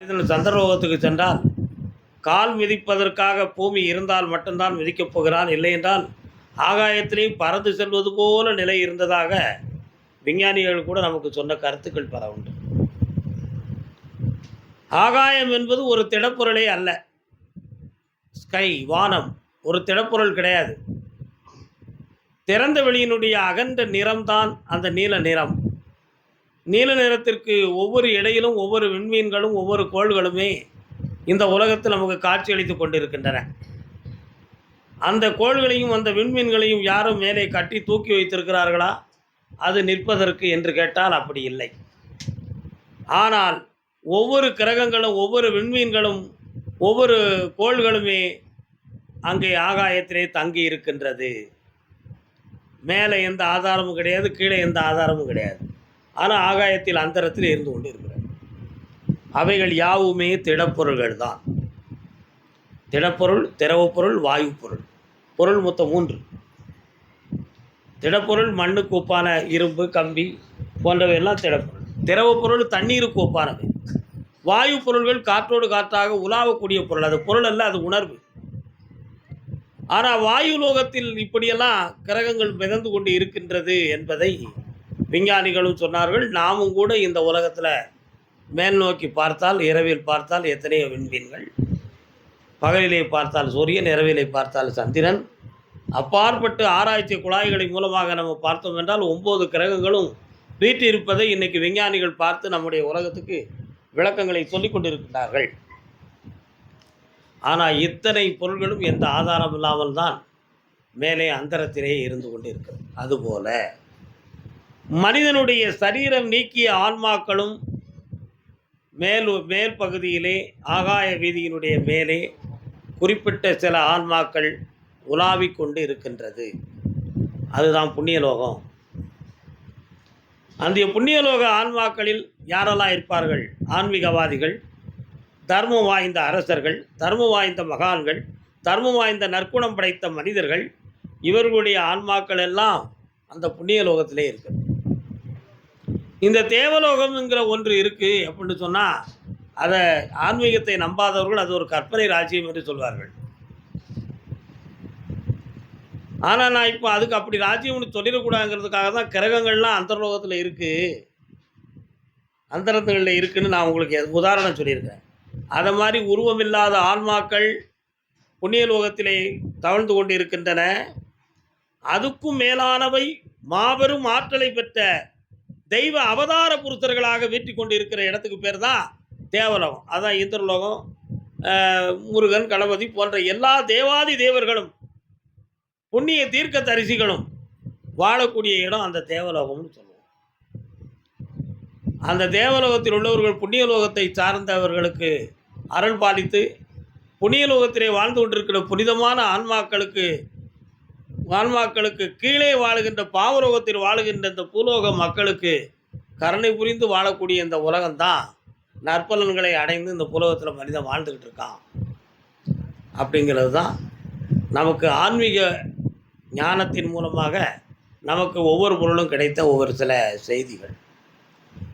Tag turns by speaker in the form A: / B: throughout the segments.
A: இதில் சந்திரலோகத்துக்கு சென்றால் கால் மிதிப்பதற்காக பூமி இருந்தால் மட்டும்தான் மிதிக்கப் போகிறான். இல்லை என்றால் ஆகாயத்திலே பறந்து செல்வது போல நிலை இருந்ததாக விஞ்ஞானிகள் கூட நமக்கு சொன்ன கருத்துக்கள் பல உண்டு. ஆகாயம் என்பது ஒரு திடப்பொருளே அல்ல. ஸ்கை வானம் ஒரு திடப்பொருள் கிடையாது. திறந்த வெளியினுடைய அகன்ற நிறம்தான் அந்த நீல நிறம். நீல நிறத்திற்கு ஒவ்வொரு இடையிலும் ஒவ்வொரு விண்மீன்களும் ஒவ்வொரு கோள்களுமே இந்த உலகத்தில் நமக்கு காட்சியளித்து கொண்டிருக்கின்றன. அந்த கோள்களையும் அந்த விண்மீன்களையும் யாரும் மேலே கட்டி தூக்கி வைத்திருக்கிறார்களா? அது நிற்பதற்கு என்று கேட்டால் அப்படி இல்லை. ஆனால் ஒவ்வொரு கிரகங்களும் ஒவ்வொரு விண்மீன்களும் ஒவ்வொரு கோள்களுமே அங்கே ஆகாயத்திலே தங்கி இருக்கின்றது. மேலே எந்த ஆதாரமும் கிடையாது கீழே எந்த ஆதாரமும் கிடையாது. ஆனால் ஆகாயத்தில் அந்தரத்தில் இருந்து கொண்டு இருக்கிறார் அவைகள் யாவுமே திடப்பொருள்கள் தான் திடப்பொருள் திரவப்பொருள் வாயு பொருள் பொருள் மொத்தம் மூன்று. திடப்பொருள் மண்ணுக்கு ஒப்பான இரும்பு கம்பி போன்றவையெல்லாம் திடப்பொருள். திரவப்பொருள் தண்ணீருக்கு ஒப்பானவை. வாயு பொருள்கள் காற்றோடு காற்றாக உலாவக்கூடிய பொருள். அது பொருள் அல்ல அது உணர்வு. ஆனால் வாயு லோகத்தில் இப்படியெல்லாம் கிரகங்கள் மிதந்து கொண்டு இருக்கின்றது என்பதை விஞ்ஞானிகளும் சொன்னார்கள் நாமும் கூட இந்த உலகத்தில் மேல் நோக்கி பார்த்தால் இரவில் பார்த்தால் எத்தனையோ விண்மீன்கள். பகலிலே பார்த்தால் சூரியன் இரவிலே பார்த்தால் சந்திரன். அப்பாற்பட்டு ஆராய்ச்சி குழாய்களின் மூலமாக நம்ம பார்த்தோம் என்றால் ஒம்பது கிரகங்களும் வீட்டிருப்பதை இன்றைக்கி விஞ்ஞானிகள் பார்த்து நம்முடைய உலகத்துக்கு விளக்கங்களை சொல்லிக் கொண்டிருக்கிறார்கள் ஆனால் இத்தனை பொருள்களும் எந்த ஆதாரம் இல்லாமல் தான் மேலே அந்தரத்திலே இருந்து கொண்டிருக்கிறது. அதுபோல மனிதனுடைய சரீரம் நீக்கிய ஆன்மாக்களும் மேல் மேல் பகுதியிலே ஆகாய வீதியினுடைய மேலே குறிப்பிட்ட சில ஆன்மாக்கள் உலாவிக் கொண்டு இருக்கின்றது. அதுதான் புண்ணியலோகம். அந்த புண்ணியலோக ஆன்மாக்களில் யாரெல்லாம் இருப்பார்கள்? ஆன்மீகவாதிகள் தர்மம் வாய்ந்த அரசர்கள் தர்மம் வாய்ந்த மகான்கள் தர்மம் வாய்ந்த நற்குணம் படைத்த மனிதர்கள் இவர்களுடைய ஆன்மாக்கள் எல்லாம் அந்த புண்ணியலோகத்திலே இருக்கிறது இந்த தேவலோகம்ங்கிற ஒன்று இருக்குது அப்படின்னு சொன்னால் அதை ஆன்மீகத்தை நம்பாதவர்கள் அது ஒரு கற்பனை ராஜ்யம் என்று சொல்வார்கள். ஆனால் நான் இப்போ அதுக்கு அப்படி ராஜ்யம்னு சொல்லிடக்கூடாதுங்கிறதுக்காக தான் கிரகங்கள்லாம் அந்தர்லோகத்தில் இருக்குது அந்தரத்துகளில் இருக்குதுன்னு நான் உங்களுக்கு எது- உதாரணம் சொல்லியிருக்கேன் அதை மாதிரி உருவமில்லாத ஆன்மாக்கள் புண்ணிய லோகத்திலே தவழ்ந்து கொண்டு இருக்கின்றன அதுக்கும் மேலானவை மாபெரும் ஆற்றலை பெற்ற தெய்வ அவதார புருஷர்களாக வெற்றி கொண்டு இருக்கிற இடத்துக்கு பேர் தான் தேவலோகம். அதான் இந்திரலோகம் முருகன் கணபதி போன்ற எல்லா தேவாதி தேவர்களும் புண்ணிய தீர்க்க தரிசிகளும் வாழக்கூடிய இடம் அந்த தேவலோகம்னு சொல்லுவோம். அந்த தேவலோகத்தில் உள்ளவர்கள் புண்ணியலோகத்தை சார்ந்தவர்களுக்கு அருள் பாலித்து புண்ணிய லோகத்திலே வாழ்ந்து கொண்டிருக்கிற புனிதமான ஆன்மாக்களுக்கு ஆன்மாக்களுக்கு கீழே வாழுகின்ற பாவரோகத்தில் வாழுகின்ற இந்த பூலோக மக்களுக்கு கருணை புரிந்து வாழக்கூடிய இந்த உலகம்தான் நற்பலன்களை அடைந்து இந்த புலகத்தில் மனிதன் வாழ்ந்துக்கிட்டு இருக்கான். அப்படிங்கிறது தான் நமக்கு ஆன்மீக ஞானத்தின் மூலமாக நமக்கு ஒவ்வொரு பொருளும் கிடைத்த ஒவ்வொரு சில செய்திகள்.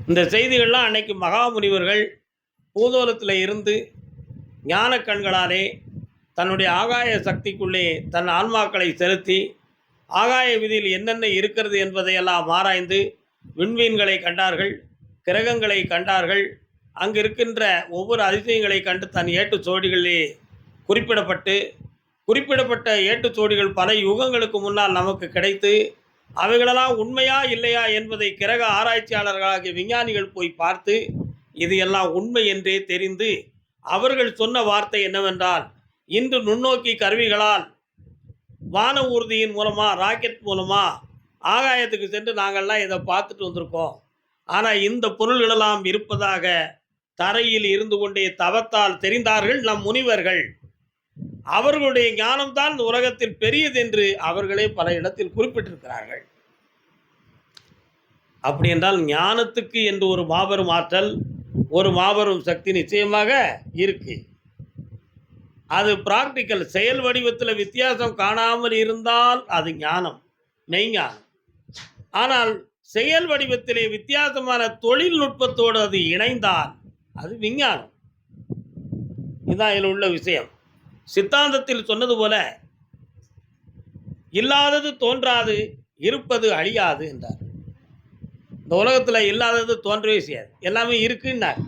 A: இந்த செய்திகள்லாம் அன்னைக்கு மகாமுனிவர்கள் பூதோலத்தில் இருந்து ஞான கண்களாலே தன்னுடைய ஆகாய சக்திக்குள்ளே தன் ஆன்மாக்களை செலுத்தி ஆகாய விதியில் என்னென்ன இருக்கிறது என்பதையெல்லாம் ஆராய்ந்து விண்மீன்களை கண்டார்கள் கிரகங்களை கண்டார்கள். அங்கு இருக்கின்ற ஒவ்வொரு அதிசயங்களை கண்டு தன் ஏட்டு சோடிகளிலே குறிப்பிடப்பட்டு குறிப்பிடப்பட்ட ஏட்டு சோடிகள் பல யுகங்களுக்கு முன்னால் நமக்கு கிடைத்து அவைகளெல்லாம் உண்மையா இல்லையா என்பதை கிரக ஆராய்ச்சியாளர்களாகிய விஞ்ஞானிகள் போய் பார்த்து இது எல்லாம் உண்மை என்றே தெரிந்து அவர்கள் சொன்ன வார்த்தை என்னவென்றால் இன்று நுண்ணோக்கி கருவிகளால் வான ஊர்தியின் மூலமாக ராக்கெட் மூலமாக ஆகாயத்துக்கு சென்று நாங்கள்லாம் இதை பார்த்துட்டு வந்திருக்கோம். ஆனால் இந்த பொருள்களெல்லாம் இருப்பதாக தரையில் இருந்து கொண்டே தவத்தால் தெரிந்தார்கள் நம் முனிவர்கள். அவர்களுடைய ஞானம்தான் இந்த உலகத்தில் பெரியது என்று அவர்களே பல இடத்தில் குறிப்பிட்டிருக்கிறார்கள். அப்படி என்றால் ஞானத்துக்கு என்று ஒரு மாபெரும் ஆற்றல் ஒரு மாபெரும் சக்தி நிச்சயமாக இருக்கு. அது பிராக்டிக்கல் செயல் வடிவத்தில் வித்தியாசம் காணாமல் இருந்தால் அது ஞானம் மெய்ஞானம். ஆனால் செயல் வடிவத்திலே வித்தியாசமான தொழில்நுட்பத்தோடு அது இணைந்தால் அது விஞ்ஞானம். இதுதான் இதில் உள்ள விஷயம். சித்தாந்தத்தில் சொன்னது போல இல்லாதது தோன்றாது இருப்பது அழியாது என்றார். இந்த உலகத்தில் இல்லாதது தோன்றவே செய்யாது. எல்லாமே இருக்குன்னாங்க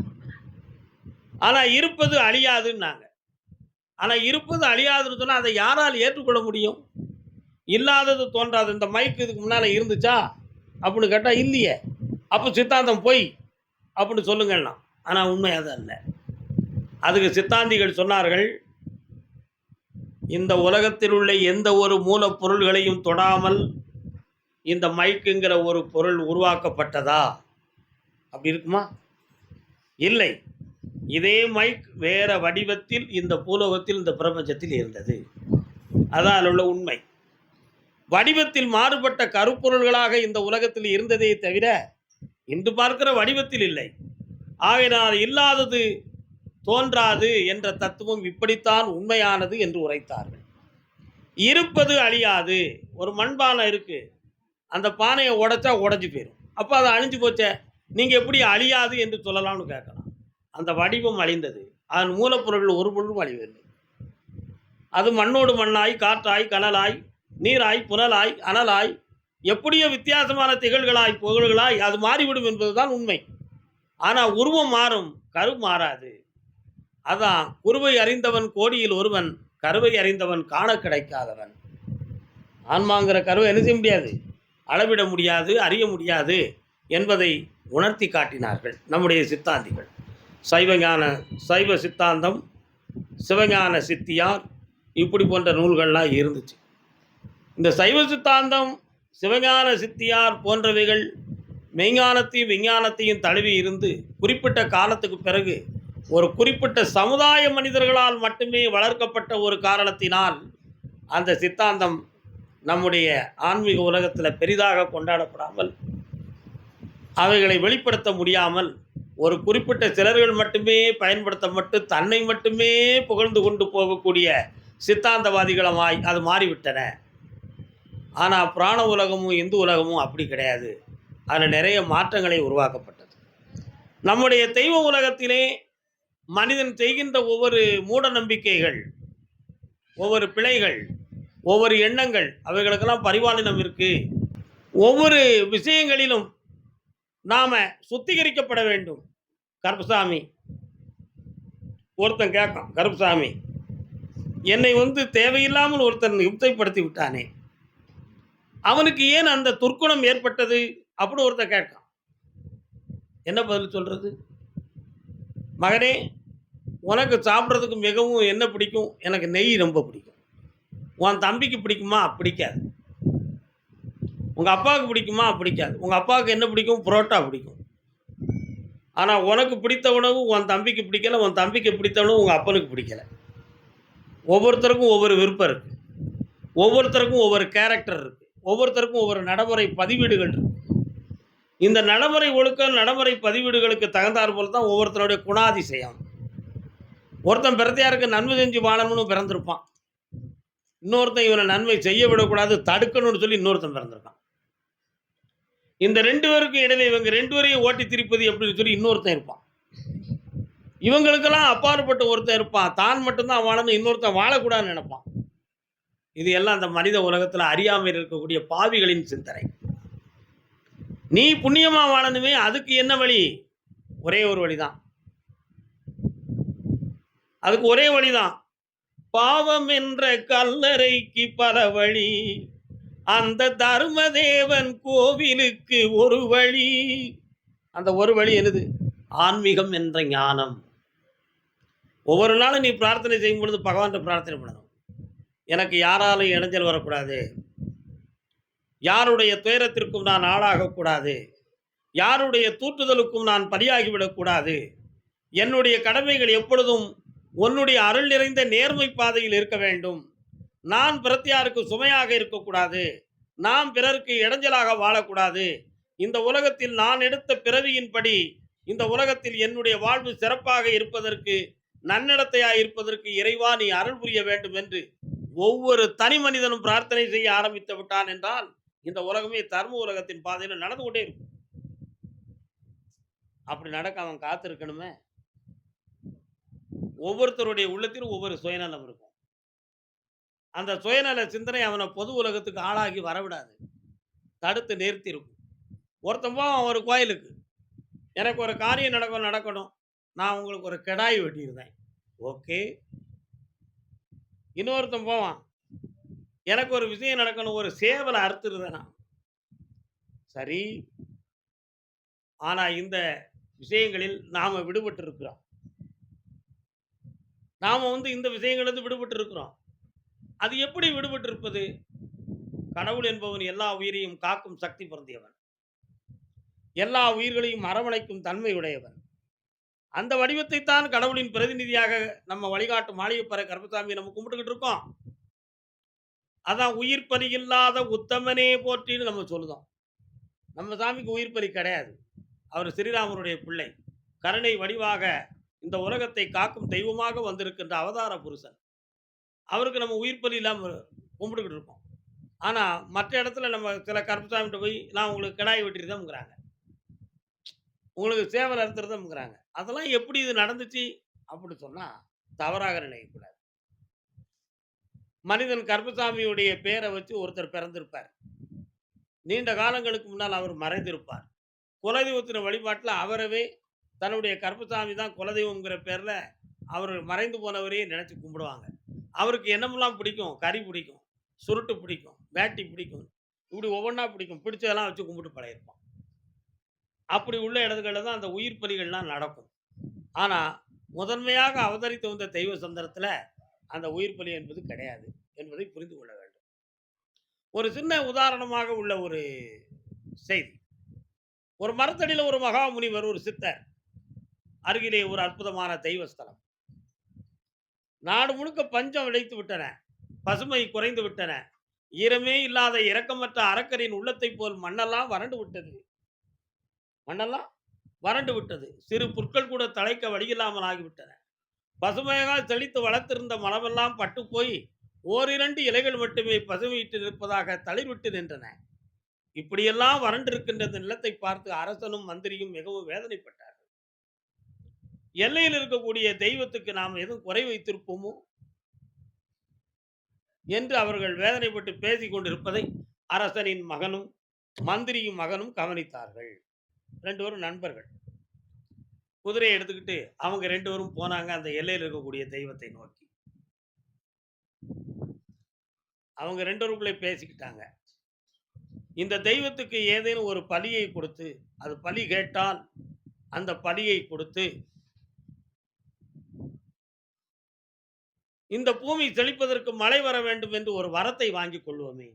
A: ஆனால் இருப்பது அழியாதுன்னாங்க. ஆனால் இருப்பது அழியாதுன்னு சொன்னால் அதை யாரால் ஏற்றுக்கொள்ள முடியும்? இல்லாதது தோன்றாது. இந்த மைக்கு இதுக்கு முன்னால் இருந்துச்சா? அப்படின்னு கேட்டால் இல்லையே. அப்போ சித்தாந்தம் பொய். அப்படின்னு சொல்லுங்கண்ணா ஆனால் உண்மை அது அல்ல. அதுக்கு சித்தாந்திகள் சொன்னார்கள் இந்த உலகத்தில் உள்ள எந்த ஒரு மூலப்பொருள்களையும் தொடாமல் இந்த மைக்குங்கிற ஒரு பொருள் உருவாக்கப்பட்டதா? அப்படி இருக்குமா? இல்லை. இதே மைக் வேற வடிவத்தில் இந்த பூலோகத்தில் இந்த பிரபஞ்சத்தில் இருந்தது. அதால் உள்ள உண்மை. வடிவத்தில் மாறுபட்ட கருப்பொருள்களாக இந்த உலகத்தில் இருந்ததே தவிர இன்று பார்க்கிற வடிவத்தில் இல்லை. ஆகையினால் இல்லாதது தோன்றாது என்ற தத்துவம் இப்படித்தான் உண்மையானது என்று உரைத்தார்கள். இருப்பது அழியாது. ஒரு மண்பானை இருக்கு. அந்த பானையை உடைச்சா உடஞ்சி போயிடும் அப்போ அது அழிஞ்சு போச்சே. நீங்கள் எப்படி அழியாது என்று சொல்லலாம்னு கேட்கலாம். அந்த வடிவம் அழிந்தது. அதன் மூலப்பொருள் ஒரு பொருளும் அழிவதில்லை அது மண்ணோடு மண்ணாய் காற்றாய் கனலாய் நீராய் புனலாய் அனலாய் எப்படியோ வித்தியாசமான திகழ்களாய் புகழ்களாய் அது மாறிவிடும் என்பதுதான் உண்மை. ஆனால் உருவம் மாறும் கரு மாறாது. அதான் குருவை அறிந்தவன் கோடியில் ஒருவன் கருவை அறிந்தவன் காண கிடைக்காதவன். ஆன்மாங்கிற கருவை என்ன செய்ய முடியாது? அளவிட முடியாது அறிய முடியாது என்பதை உணர்த்தி காட்டினார்கள் நம்முடைய சித்தாந்திகள். சைவஞான சைவ சித்தாந்தம் சிவஞான சித்தியார் இப்படி போன்ற நூல்கள்லாம் இருந்துச்சு. இந்த சைவ சித்தாந்தம் சிவஞான சித்தியார் போன்றவைகள் மெய்ஞானத்தையும் விஞ்ஞானத்தையும் தழுவி இருந்து குறிப்பிட்ட காலத்துக்கு பிறகு ஒரு குறிப்பிட்ட சமுதாய மனிதர்களால் மட்டுமே வளர்க்கப்பட்ட ஒரு காரணத்தினால் அந்த சித்தாந்தம் நம்முடைய ஆன்மீக உலகத்தில் பெரிதாக கொண்டாடப்படாமல் அவைகளை வெளிப்படுத்த முடியாமல் ஒரு குறிப்பிட்ட சிலர்கள் மட்டுமே பயன்படுத்த மட்டும் தன்னை மட்டுமே புகழ்ந்து கொண்டு போகக்கூடிய சித்தாந்தவாதிகளமாய் அது மாறிவிட்டன. ஆனால் புராண உலகமும் இந்து உலகமும் அப்படி கிடையாது. அதில் நிறைய மாற்றங்களை உருவாக்கப்பட்டது. நம்முடைய தெய்வ உலகத்திலே மனிதன் செய்கின்ற ஒவ்வொரு மூட நம்பிக்கைகள் ஒவ்வொரு பிழைகள் ஒவ்வொரு எண்ணங்கள் அவைகளுக்கெல்லாம் பரிபாலனம் இருக்குது ஒவ்வொரு விஷயங்களிலும் நாம சுத்திகரிக்கப்பட வேண்டும். கருப்பசாமி. ஒருத்தன் கேட்கான் கருப்பசாமி என்னை வந்து தேவையில்லாமல் ஒருத்தன் இம்சைப்படுத்தி விட்டானே அவனுக்கு ஏன் அந்த துர்க்குணம் ஏற்பட்டது? அப்படின்னு ஒருத்தன் கேட்கான். என்ன பதில் சொல்றது? மகனே உனக்கு சாப்பிட்றதுக்கு மிகவும் என்ன பிடிக்கும்? எனக்கு நெய் ரொம்ப பிடிக்கும். உன் தம்பிக்கு பிடிக்குமா? பிடிக்காது. உங்கள் அப்பாவுக்கு பிடிக்குமா? பிடிக்காது. உங்கள் அப்பாவுக்கு என்ன பிடிக்கும்? புரோட்டா பிடிக்கும். ஆனால் உனக்கு பிடித்த உணவு உன் தம்பிக்கு பிடிக்கல உன் தம்பிக்கு பிடித்த உணவு உங்கள் அப்பனுக்கு பிடிக்கல. ஒவ்வொருத்தருக்கும் ஒவ்வொரு விருப்பம் இருக்குது ஒவ்வொருத்தருக்கும் ஒவ்வொரு கேரக்டர் இருக்குது ஒவ்வொருத்தருக்கும் ஒவ்வொரு நடைமுறை பதிவீடுகள் இருக்குது இந்த நடைமுறை ஒழுக்க நடைமுறை பதிவீடுகளுக்கு தகுந்தாற் போல் தான் ஒவ்வொருத்தருடைய குணாதிசயம். ஒருத்தன் பிறத்தையாருக்கு நன்மை செஞ்சு வாழணும்னு பிறந்திருப்பான். இன்னொருத்தன் இவனை நன்மை செய்ய விடக்கூடாது தடுக்கணும்னு சொல்லி இன்னொருத்தன் பிறந்திருக்கான். இந்த ரெண்டு பேருக்கும் இடையில இவங்க ரெண்டு பேரையும் ஓட்டி திருப்பது அப்படின்னு சொல்லி இன்னொருத்தன் இருப்பான். இவங்களுக்கெல்லாம் அப்பாற்பட்ட ஒருத்தன் இருப்பான். தான் மட்டும்தான் வாழணும் இன்னொருத்தன் வாழக்கூடாதுன்னு நினைப்பான். இது எல்லாம் அந்த மனித உலகத்தில் அறியாமையில் இருக்கக்கூடிய பாவிகளின் சிந்தனை. நீ புண்ணியமா வாழணுமே அதுக்கு என்ன வழி? ஒரே ஒரு வழிதான். அதுக்கு ஒரே வழிதான். பாவம் என்ற கல்லறைக்கு பல வழி. அந்த தர்மதேவன் கோவிலுக்கு ஒரு வழி. அந்த ஒரு வழி என்னது? ஆன்மீகம் என்ற ஞானம். ஒவ்வொரு நாளும் நீ பிரார்த்தனை செய்யும் பொழுது பகவான்கிட்ட பிரார்த்தனை பண்ணணும். எனக்கு யாராலும் இடைஞ்சல் வரக்கூடாது. யாருடைய துயரத்திற்கும் நான் ஆளாகக்கூடாது. யாருடைய தூற்றுதலுக்கும் நான் பலியாகிவிடக்கூடாது. என்னுடைய கடமைகள் எப்பொழுதும் உன்னுடைய அருள் நிறைந்த நேர்மை பாதையில் இருக்க வேண்டும். நான் பிரத்தியாருக்கு சுமையாக இருக்கக்கூடாது. நாம் பிறருக்கு இடைஞ்சலாக வாழக்கூடாது. இந்த உலகத்தில் நான் எடுத்த பிறவியின்படி இந்த உலகத்தில் என்னுடைய வாழ்வு சிறப்பாக இருப்பதற்கு நன்னடத்தையாய் இருப்பதற்கு இறைவா நீ அருள் புரிய வேண்டும் என்று ஒவ்வொரு தனி மனிதனும் பிரார்த்தனை செய்ய ஆரம்பித்து விட்டான் என்றால் இந்த உலகமே தர்ம உலகத்தின் பாதையில் நடந்து கொண்டே இருக்கும். அப்படி நடக்க அவன் காத்திருக்கணுமே? ஒவ்வொருத்தருடைய உள்ளத்திலும் ஒவ்வொரு சுயநலம் இருக்கும். அந்த சுயநல சிந்தனை அவனை பொது உலகத்துக்கு ஆளாகி வரவிடாது. தடுத்து நிறுத்தியிருக்கும். ஒருத்தன் போவான் ஒரு கோயிலுக்கு. எனக்கு ஒரு காரியம் நடக்கும் நடக்கணும். நான் உங்களுக்கு ஒரு கெடாய் வெட்டியிருந்தேன். ஓகே. இன்னொருத்தன் போவான். எனக்கு ஒரு விஷயம் நடக்கணும். ஒரு சேவலை அறுத்துருந்தேன் நான். சரி. ஆனால் இந்த விஷயங்களில் நாம விடுபட்டு இருக்கிறோம். நாம வந்து இந்த விஷயங்கள்லேருந்து விடுபட்டு இருக்கிறோம். அது எப்படி விடுபட்டிருப்பது கடவுள் என்பவன் எல்லா உயிரையும் காக்கும் சக்தி பொருந்தியவன். எல்லா உயிர்களையும் அரவணைக்கும் தன்மை உடையவன். அந்த வடிவத்தை தான் கடவுளின் பிரதிநிதியாக நம்ம வழிகாட்டும் மாளிகைப்பறை கருப்பசாமி நம்ம கும்பிட்டுக்கிட்டு இருக்கோம். அதான் உயிர் பலி இல்லாத உத்தமனே போற்றின்னு நம்ம சொல்லுதோம். நம்ம சாமிக்கு உயிர் பலி கிடையாது. அவர் ஸ்ரீராமருடைய பிள்ளை. கருணை வடிவாக இந்த உலகத்தை காக்கும் தெய்வமாக வந்திருக்கின்ற அவதார புருஷன். அவருக்கு நம்ம உயிர் பலி இல்லாமல் கும்பிட்டுக்கிட்டு இருக்கோம். ஆனால் மற்ற இடத்துல நம்ம சில கருப்புசாமிகிட்ட போய் நான் உங்களுக்கு கிடாய் வெட்டியிருந்தேன்ங்கிறாங்க. உங்களுக்கு சேவல் அறுத்துருந்தோம்ங்கிறாங்க. அதெல்லாம் எப்படி இது நடந்துச்சு? அப்படி சொன்னால் தவறாக நினைக்கக்கூடாது. மனிதன் கருப்பசாமியுடைய பேரை வச்சு ஒருத்தர் பிறந்திருப்பார். நீண்ட காலங்களுக்கு முன்னால் அவர் மறைந்திருப்பார். குலதெய்வத்தின வழிபாட்டில் அவரவே தன்னுடைய கருப்பசாமி தான் குலதெய்வம்ங்கிற பேரில் அவர் மறைந்து போனவரையே நினச்சி கும்பிடுவாங்க. அவருக்கு என்னமெல்லாம் பிடிக்கும்? கறி பிடிக்கும், சுருட்டு பிடிக்கும், வேட்டி பிடிக்கும். இப்படி ஒவ்வொன்றா பிடிக்கும். பிடிச்சதெல்லாம் வச்சு கும்பிட்டு பழகியிருப்பான். அப்படி உள்ள இடங்கள்ல தான் அந்த உயிர் பலிகள்லாம் நடக்கும். ஆனால் முதன்மையாக அவதரித்து வந்த தெய்வ சந்தர்ப்பத்துல அந்த உயிர் பலி என்பது கிடையாது என்பதை புரிந்து கொள்ள வேண்டும். ஒரு சின்ன உதாரணமாக உள்ள ஒரு செய்தி. ஒரு மரத்தடியில் ஒரு மகாமுனிவர், ஒரு சித்தர். அருகிலே ஒரு அற்புதமான தெய்வ ஸ்தலம். நாடு முழுக்க பஞ்சம் விளைத்து விட்டன. பசுமை குறைந்து விட்டன. ஈரமே இல்லாத இரக்கமற்ற அரக்கரின் உள்ளத்தைப் போல் மண்ணெல்லாம் வறண்டு விட்டது. மண்ணெல்லாம் வறண்டு விட்டது. சிறு புற்கள் கூட தழைக்க வழியில்லாமல் ஆகிவிட்டன. பசுமையாக செழித்து வளர்த்திருந்த மரமெல்லாம் பட்டு போய் ஓரிரண்டு இலைகள் மட்டுமே பசுமையிட்டு நிற்பதாக தளிர்விட்டு நின்றன. இப்படியெல்லாம் வறண்டிருக்கின்ற இந்த நிலத்தை பார்த்து அரசனும் மந்திரியும் மிகவும் வேதனைப்பட்டார் எல்லையில் இருக்கக்கூடிய தெய்வத்துக்கு நாம் எதுவும் குறை வைத்திருப்போமோ? என்று அவர்கள் வேதனைப்பட்டு பேசிக் கொண்டிருப்பதை அரசனின் மகனும், மந்திரியும் மகனும் கவனித்தார்கள். ரெண்டு பேரும் நண்பர்கள். குதிரையை எடுத்துக்கிட்டு அவங்க ரெண்டு பேரும் போனாங்க அந்த எல்லையில் இருக்கக்கூடிய தெய்வத்தை நோக்கி. அவங்க 2 பேருக்குள்ளே பேசிக்கிட்டாங்க. இந்த தெய்வத்துக்கு ஏதேனும் ஒரு பலியை கொடுத்து, அது பலி கேட்டால் அந்த பலியை கொடுத்து இந்த பூமி செழிப்பதற்கு மழை வர வேண்டும் என்று ஒரு வரத்தை வாங்கிக் கொள்வோமே!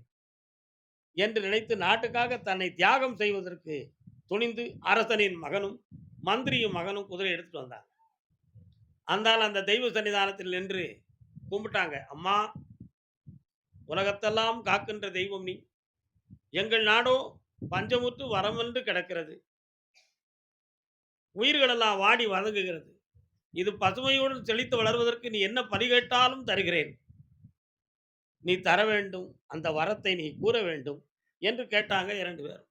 A: என்று நினைத்து நாட்டுக்காக தன்னை தியாகம் செய்வதற்கு துணிந்து அரசனின் மகனும், மந்திரியும் மகனும் குதிரை எடுத்துட்டு வந்தாங்க. அந்தால் அந்த தெய்வ சன்னிதானத்தில் நின்று கும்பிட்டாங்க. அம்மா! உலகத்தெல்லாம் காக்கின்ற தெய்வம் நீ. எங்கள் நாடோ பஞ்சமுற்று என்று கிடக்கிறது. உயிர்களெல்லாம் வாடி வதங்குகிறது. இது பசுமையுடன் செழித்து வளர்வதற்கு நீ என்ன பணி கேட்டாலும் தருகிறேன். நீ தர வேண்டும். அந்த வரத்தை நீ கூற வேண்டும். என்று கேட்டாங்க இரண்டு பேரும்.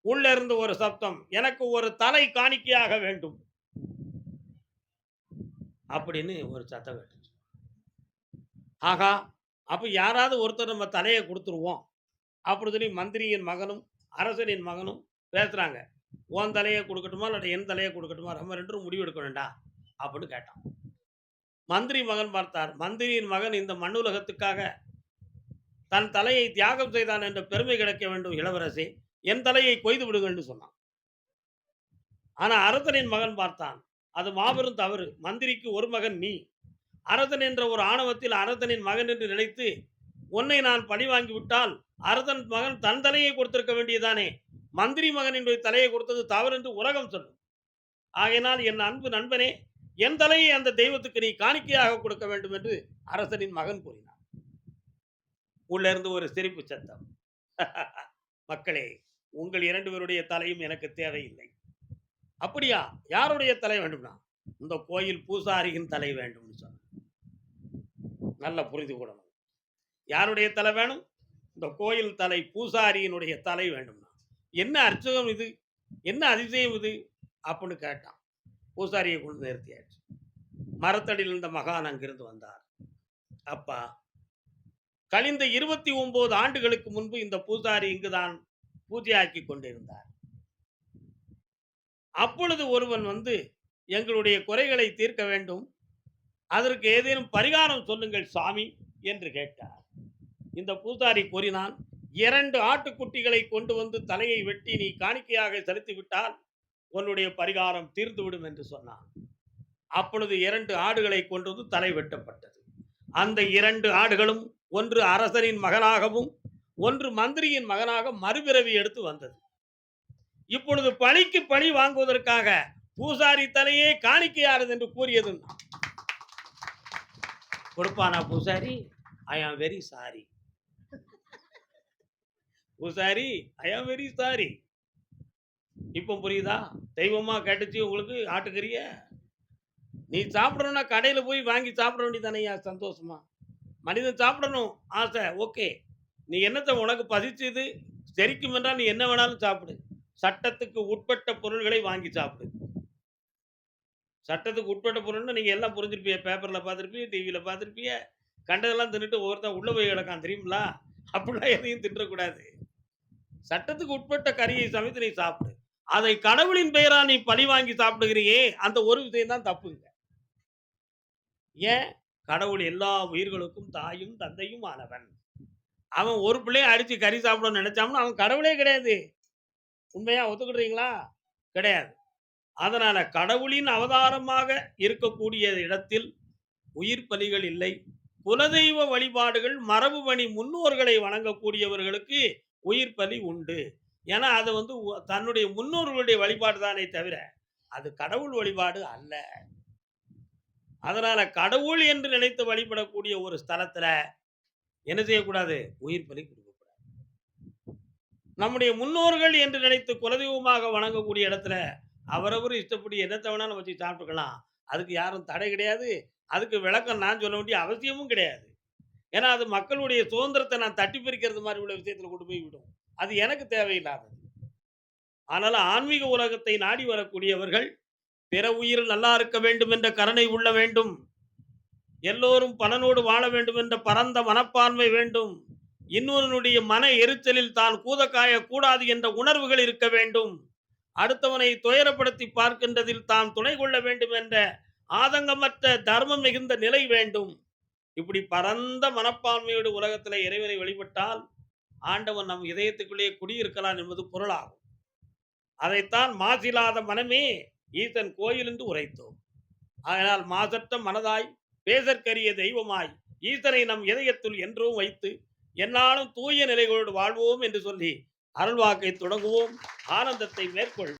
A: உள்ளிருந்து ஒரு சப்தம். எனக்கு ஒரு தலை காணிக்கையாக வேண்டும். அப்படின்னு ஒரு சத்தம் கேட்டுச்சு. ஆகா! அப்ப யாராவது ஒருத்தர் நம்ம தலையை கொடுத்துருவோம் அப்படி சொல்லி மந்திரியின் மகனும், அரசனின் மகனும் பேசுறாங்க. உன் தலையை கொடுக்கட்டுமா இல்லாட்டி என் தலையை கொடுக்கட்டுமா நம்ம ரெண்டும் முடிவு எடுக்க வேண்டாம் அப்படின்னு கேட்டான். மந்திரி மகன் பார்த்தார். மந்திரியின் மகன் இந்த மண்ணுலகத்துக்காக தன் தலையை தியாகம் செய்தான் என்ற பெருமை கிடைக்க வேண்டும் இளவரசி என் தலையை கொய்து விடுங்கள்னு சொன்னான். ஆனா அரசனின் மகன் பார்த்தான். அது மாபெரும் தவறு. மந்திரிக்கு ஒரு மகன் நீ. அரசன் என்ற ஒரு ஆணவத்தில் அரசனின் மகன் என்று நினைத்து, உன்னை நான் பழிவாங்கி விட்டால், அரசன் மகன் தன் தலையை கொடுத்திருக்க வேண்டியதானே மந்திரி மகனினுடைய தலையை கொடுத்தது தவறு என்று உலகம் சொல்லும். ஆகையினால் என் அன்பு நண்பனே, என் தலையை அந்த தெய்வத்துக்கு நீ காணிக்கையாக கொடுக்க வேண்டும் என்று அரசனின் மகன் கூறினான். உள்ள இருந்து ஒரு சிரிப்பு சத்தம். மக்களே! உங்கள் இரண்டு பேருடைய தலையும் எனக்கு தேவையில்லை. அப்படியா? யாருடைய தலை வேண்டும்னா? இந்த கோயில் பூசாரியின் தலை வேண்டும்னு சொன்ன நல்லா புரிந்து கொள்ளணும். யாருடைய தலை வேணும்? இந்த கோயில் தலை பூசாரியினுடைய தலை வேண்டும்னா. என்ன அர்ச்சகம் இது? என்ன அதிசயம் இது? அப்படின்னு கேட்டான். பூசாரியை கொண்டு நிறுத்தியாச்சு. மரத்தடியில் இருந்த மகான் அங்கிருந்து வந்தார். அப்பா கழிந்த இருபத்தி ஒன்பது ஆண்டுகளுக்கு முன்பு இந்த பூசாரி இங்குதான் பூஜையாக்கி கொண்டிருந்தார். அப்பொழுது ஒருவன் வந்து எங்களுடைய குறைகளை தீர்க்க வேண்டும். அதற்கு ஏதேனும் பரிகாரம் சொல்லுங்கள் சாமி என்று கேட்டார். இந்த பூசாரி கூறினான் இரண்டு ஆட்டுக்குட்டிகளை கொண்டு வந்து தலையை வெட்டி நீ காணிக்கையாக செலுத்தி விட்டால் உன்னுடைய பரிகாரம் தீர்ந்துவிடும் என்று சொன்னான். அப்பொழுது இரண்டு ஆடுகளை கொன்றது தலை வெட்டப்பட்டது. அந்த இரண்டு ஆடுகளும் ஒன்று அரசனின் மகனாகவும் ஒன்று மந்திரியின் மகனாக மறுபிறவி எடுத்து வந்தது. இப்பொழுது பழிக்கு பழி வாங்குவதற்காக பூசாரி தலையே காணிக்கையாரது என்று கூறியது. கொடுப்பானா பூசாரி? ஐ ஆம் வெரி சாரி பூசாரி ஐ ஆம் வெரி சாரி இப்போ புரியுதா? தெய்வமாக கேட்டுச்சு உங்களுக்கு ஆட்டுக்கறிய? நீ சாப்பிடணும்னா கடையில் போய் வாங்கி சாப்பிட வேண்டியதானையா சந்தோஷமா? மனிதன் சாப்பிடணும் ஆசை ஓகே. நீ என்னத்தை உனக்கு பதிச்சுது செரிக்கும் என்றால் நீ என்ன வேணாலும் சாப்பிடு. சட்டத்துக்கு உட்பட்ட பொருள்களை வாங்கி சாப்பிடு. சட்டத்துக்கு உட்பட்ட பொருள்னு நீங்கள் எல்லாம் புரிஞ்சிருப்பீங்க. பேப்பரில் பார்த்துருப்பீங்க டிவியில் பார்த்துருப்பீங்க. கண்டதெல்லாம் தின்னுட்டு ஒருத்தன் உள்ளே போய் கிடக்கான் தெரியுங்களா அப்படிலாம் எதையும் தின்றக்கூடாது. சட்டத்துக்கு உட்பட்ட கறியை சமைத்து நீ சாப்பிடு. அதை கடவுளின் பெயரா நீ பழி வாங்கி சாப்பிடுகிறியே அந்த ஒரு விஷயம் தான் தப்புங்க. ஏன்? கடவுள் எல்லா உயிர்களுக்கும் தாயும் தந்தையும் ஆனவன். அவன் ஒரு பிள்ளைய அடிச்சு கறி சாப்பிடணும்னு நினைச்சாம்னா அவன் கடவுளே கிடையாது. உண்மையா ஒத்துக்கிடுறீங்களா? கிடையாது. அதனால கடவுளின் அவதாரமாக இருக்கக்கூடிய இடத்தில் உயிர் பலிகள் இல்லை. குலதெய்வ வழிபாடுகள் மரபு முன்னோர்களை வணங்கக்கூடியவர்களுக்கு உயிர் பலி உண்டு. ஏன்னா அது வந்து உ- தன்னுடைய முன்னோர்களுடைய வழிபாடு தானே தவிர அது கடவுள் வழிபாடு அல்ல. அதனால கடவுள் என்று நினைத்து வழிபடக்கூடிய ஒரு ஸ்தலத்துல என்ன செய்யக்கூடாது? உயிர் பலி கொடுக்கக்கூடாது. நம்முடைய முன்னோர்கள் என்று நினைத்து குலதெய்வமாக வணங்கக்கூடிய இடத்துல அவரவர் இஷ்டப்படி என்னத்தை வேணாலும் வச்சு சாப்பிட்டுக்கலாம். அதுக்கு யாரும் தடை கிடையாது. அதுக்கு விளக்கம் நான் சொல்ல வேண்டிய அவசியமும் கிடையாது. ஏன்னா அது மக்களுடைய சுதந்திரத்தை நான் தட்டி பிரிக்கிறது மாதிரி உள்ள விஷயத்துல கொண்டு போய் விடும். அது எனக்கு தேவையில்லாதது. ஆனால் ஆன்மீக உலகத்தை நாடி வரக்கூடியவர்கள் பிற உயிர் நல்லா இருக்க வேண்டும் என்ற கருணை உள்ள வேண்டும். எல்லோரும் பலனோடு வாழ வேண்டும் என்ற பரந்த மனப்பான்மை வேண்டும். இன்னொருனுடைய மன எரிச்சலில் தான் கூத கூடாது என்ற உணர்வுகள் இருக்க வேண்டும். அடுத்தவனை துயரப்படுத்தி பார்க்கின்றதில் தான் துணை கொள்ள வேண்டும் என்ற ஆதங்கமற்ற தர்மம் மிகுந்த நிலை வேண்டும். இப்படி பரந்த மனப்பான்மையோடு உலகத்தில் இறைவனை வழிபட்டால் ஆண்டவன் நம் இதயத்துக்குள்ளேயே குடியிருக்கலாம் என்பது பொருளாகும். அதைத்தான் மாசில்லாத மனமே ஈசன் கோயில் என்று உரைத்தோம். அதனால் மாசற்ற மனதாய் பேசற்கரிய தெய்வமாய் ஈசனை நம் இதயத்துள் என்றும் வைத்து என்னாலும் தூய நிலைகளோடு வாழ்வோம் என்று சொல்லி அருள்வாக்கை தொடங்குவோம். ஆனந்தத்தை மேற்கொள்